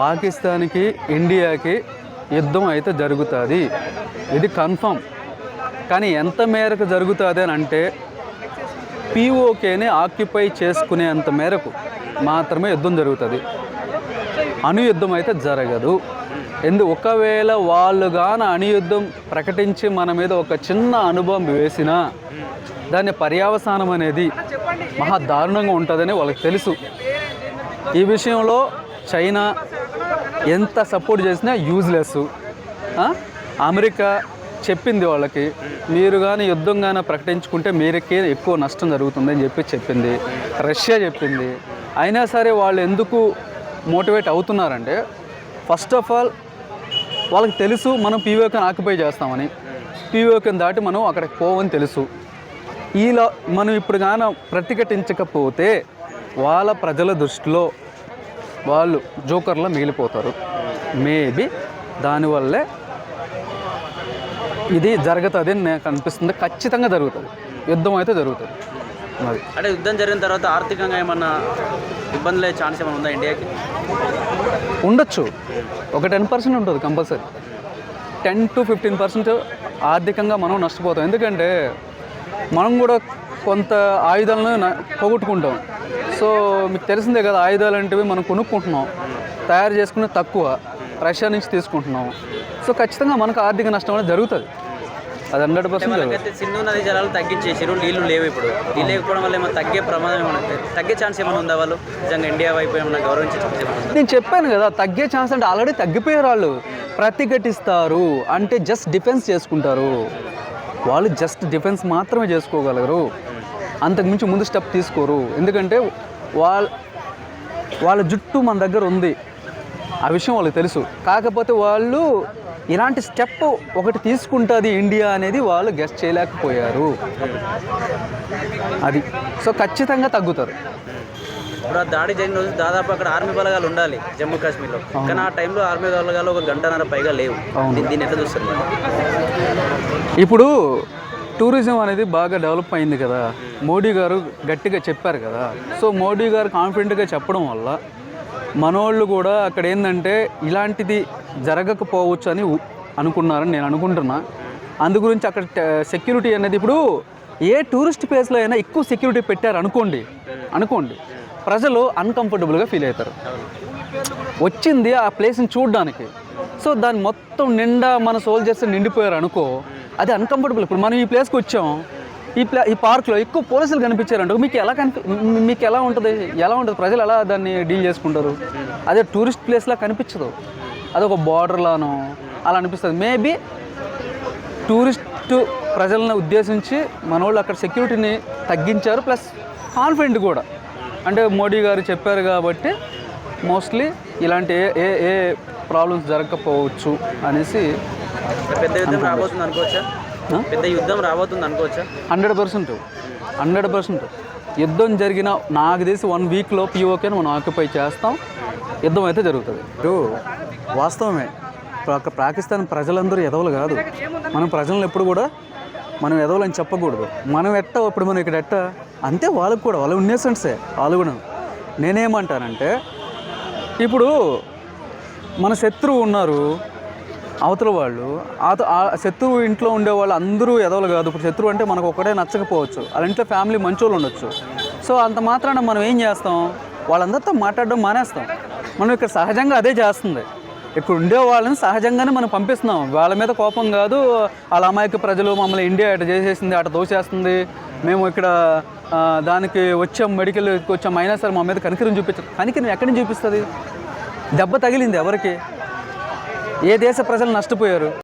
పాకిస్తాన్కి ఇండియాకి యుద్ధం అయితే జరుగుతుంది. ఇది కన్ఫర్మ్. కానీ ఎంత మేరకు జరుగుతుంది అని అంటే పీఓకేని ఆక్యుపై చేసుకునేంత మేరకు మాత్రమే యుద్ధం జరుగుతుంది. అణుయుద్ధం అయితే జరగదు. ఎందు ఒకవేళ వాళ్ళు గాన అణుయుద్ధం ప్రకటించి మన మీద ఒక చిన్న అనుభవం వేసినా దాని పర్యావసానం అనేది మహా దారుణంగా ఉంటుందని వాళ్ళకి తెలుసు. ఈ విషయంలో చైనా ఎంత సపోర్ట్ చేసినా యూజ్లెస్ అమెరికా చెప్పింది వాళ్ళకి మీరు కానీ యుద్ధం కానీ ప్రకటించుకుంటే మీరకే ఎక్కువ నష్టం జరుగుతుందని చెప్పి చెప్పింది. రష్యా చెప్పింది. అయినా సరే వాళ్ళు ఎందుకు మోటివేట్ అవుతున్నారంటే ఫస్ట్ ఆఫ్ ఆల్ వాళ్ళకి తెలుసు మనం పీవోకని ఆక్యుపై చేస్తామని. పీవోకని దాటి మనం అక్కడికి పోవని తెలుసు. ఈలో మనం ఇప్పుడు కానీ ప్రతిఘటించకపోతే వాళ్ళ ప్రజల దృష్టిలో వాళ్ళు జోకర్లో మిగిలిపోతారు. మేబీ దానివల్లే ఇది జరుగుతుంది అని నాకు అనిపిస్తుంది. ఖచ్చితంగా జరుగుతుంది. యుద్ధం అయితే జరుగుతుంది. మరి. అంటే యుద్ధం జరిగిన తర్వాత ఆర్థికంగా ఏమన్నా ఇబ్బందులు అయ్యే ఛాన్స్ ఏమైనా ఉందా ఇండియాకి? ఉండొచ్చు. ఒక టెన్ పర్సెంట్ ఉంటుంది compulsory. Ten to fifteen percent ఆర్థికంగా మనం నష్టపోతాం. ఎందుకంటే మనం కూడా కొంత ఆయుధాలను పోగొట్టుకుంటాం. సో మీకు తెలిసిందే కదా ఆయుధాలు అంటివి మనం కొనుక్కుంటున్నాం. తయారు చేసుకునే తక్కువ రష్యా నుంచి తీసుకుంటున్నాం. సో ఖచ్చితంగా మనకు ఆర్థిక నష్టం అనేది జరుగుతుంది. అది హండ్రెడ్ పర్సెంట్ సింధు నది జలాలు తగ్గించేసారు నీళ్ళు లేవు ఇప్పుడు. నీళ్ళు లేకపోవడం వల్ల ఏమైనా తగ్గే ప్రమాదం ఏమైనా? తగ్గే ఛాన్స్ ఏమైనా ఉందా వాళ్ళు? నిజంగా ఇండియా వైపు ఏమైనా గౌరవించే ఛాన్స్ ఏమైనా ఉందా? నేను చెప్పాను కదా తగ్గే ఛాన్స్ అంటే ఆల్రెడీ తగ్గిపోయారు వాళ్ళు. ప్రతిఘటిస్తారు అంటే జస్ట్ డిఫెన్స్ చేసుకుంటారు. వాళ్ళు జస్ట్ డిఫెన్స్ మాత్రమే చేసుకోగలరు. అంతకుమించి ముందు స్టెప్ తీసుకోరు. ఎందుకంటే వాళ్ళ వాళ్ళ జుట్టు మన దగ్గర ఉంది. ఆ విషయం వాళ్ళకి తెలుసు. కాకపోతే వాళ్ళు ఇలాంటి స్టెప్ ఒకటి తీసుకుంటుంది ఇండియా అనేది వాళ్ళు గెస్ట్ చేయలేకపోయారు. అది. సో ఖచ్చితంగా తగ్గుతారు. ఇప్పుడు ఆ దాడి జరిగిన రోజు దాదాపు అక్కడ ఆర్మీ బలగాలు ఉండాలి జమ్మూ కాశ్మీర్లో. కానీ ఆ టైంలో ఆర్మీ బలగాలు ఒక గంటన్నర పైగా లేవు. దీన్ని- ఎట్లా చూస్తారు? ఇప్పుడు టూరిజం అనేది బాగా డెవలప్ అయింది కదా. మోడీ గారు గట్టిగా చెప్పారు కదా. సో మోడీ గారు కాన్ఫిడెంట్గా చెప్పడం వల్ల మనోళ్ళు కూడా అక్కడ ఏంటంటే ఇలాంటిది జరగకపోవచ్చు అని అనుకున్నారని నేను అనుకుంటున్నా. అందు గురించి అక్కడ సెక్యూరిటీ అనేది ఇప్పుడు ఏ టూరిస్ట్ ప్లేస్లో అయినా ఎక్కువ సెక్యూరిటీ పెట్టారు అనుకోండి అనుకోండి. ప్రజలు అన్కంఫర్టబుల్గా ఫీల్ అవుతారు. వచ్చింది ఆ ప్లేస్ని చూడడానికి. సో దాని మొత్తం నిండా మన సోల్జర్స్ నిండిపోయారు అనుకో అది అన్కంఫర్టబుల్ ఇప్పుడు మనం ఈ ప్లేస్కి వచ్చాం. ఈ ప్లే ఈ పార్క్లో ఎక్కువ పోలీసులు కనిపించారంట. మీకు ఎలా కనిపి మీకు ఎలా ఉంటుంది? ఎలా ఉంటుంది? ప్రజలు ఎలా దాన్ని డీల్ చేసుకుంటారు? అదే టూరిస్ట్ ప్లేస్లా కనిపించదు. అదొక బార్డర్లానో అలా అనిపిస్తుంది. మేబీ టూరిస్ట్ ప్రజలను ఉద్దేశించి మన వాళ్ళు అక్కడ సెక్యూరిటీని తగ్గించారు. ప్లస్ కాన్ఫిడెంట్ కూడా. అంటే మోడీ గారు చెప్పారు కాబట్టి మోస్ట్లీ ఇలాంటి ఏ ఏ ఏ ప్రాబ్లమ్స్ జరగకపోవచ్చు అనేసి పెద్ద యుద్ధం రాబోతుంది అనుకోవచ్చా? పెద్ద యుద్ధం రాబోతుంది అనుకోవచ్చా? Hundred percent. Hundred percent. యుద్ధం జరిగిన నాకు తెలిసి వన్ వీక్లో పిఓకేని మనం ఆక్యుపై చేస్తాం. యుద్ధం అయితే జరుగుతుంది. ఇప్పుడు వాస్తవమే. పాకిస్తాన్ ప్రజలందరూ ఎదవలు కాదు. మనం ప్రజలను ఎప్పుడు కూడా మనం ఎదవలని చెప్పకూడదు. మనం ఎట్ట ఇప్పుడు మనం ఇక్కడ ఎట్ట? అంతే వాళ్ళకు కూడా. వాళ్ళు ఉన్నేసెంట్సే వాళ్ళు కూడా. నేనేమంటానంటే ఇప్పుడు మన శత్రువు ఉన్నారు. అవతల వాళ్ళు ఆ- ఆ శత్రువు ఇంట్లో ఉండే వాళ్ళు అందరూ ఎదవలు కాదు. ఇప్పుడు శత్రువు అంటే మనకు ఒకటే నచ్చకపోవచ్చు. వాళ్ళ ఇంట్లో ఫ్యామిలీ మంచోళ్ళు ఉండొచ్చు. సో అంత మాత్రాన మనం ఏం చేస్తాం? వాళ్ళందరితో మాట్లాడడం మానేస్తాం. మనం ఇక్కడ సహజంగా అదే చేస్తుంది. ఇక్కడ ఉండే వాళ్ళని సహజంగానే మనం పంపిస్తున్నాం. వాళ్ళ మీద కోపం కాదు. వాళ్ళ అమాయక ప్రజలు మమ్మల్ని ఇండియా అటు చేసేసింది అట దోసేస్తుంది మేము ఇక్కడ దానికి వచ్చాం మెడికల్కి వచ్చాం. అయినా సరే మా మీద కనికిరిని చూపించాం కనికిరిని ఎక్కడి నుంచి చూపిస్తుంది? దెబ్బ తగిలింది ఎవరికి? ఏ దేశ ప్రజలు నష్టపోయారు?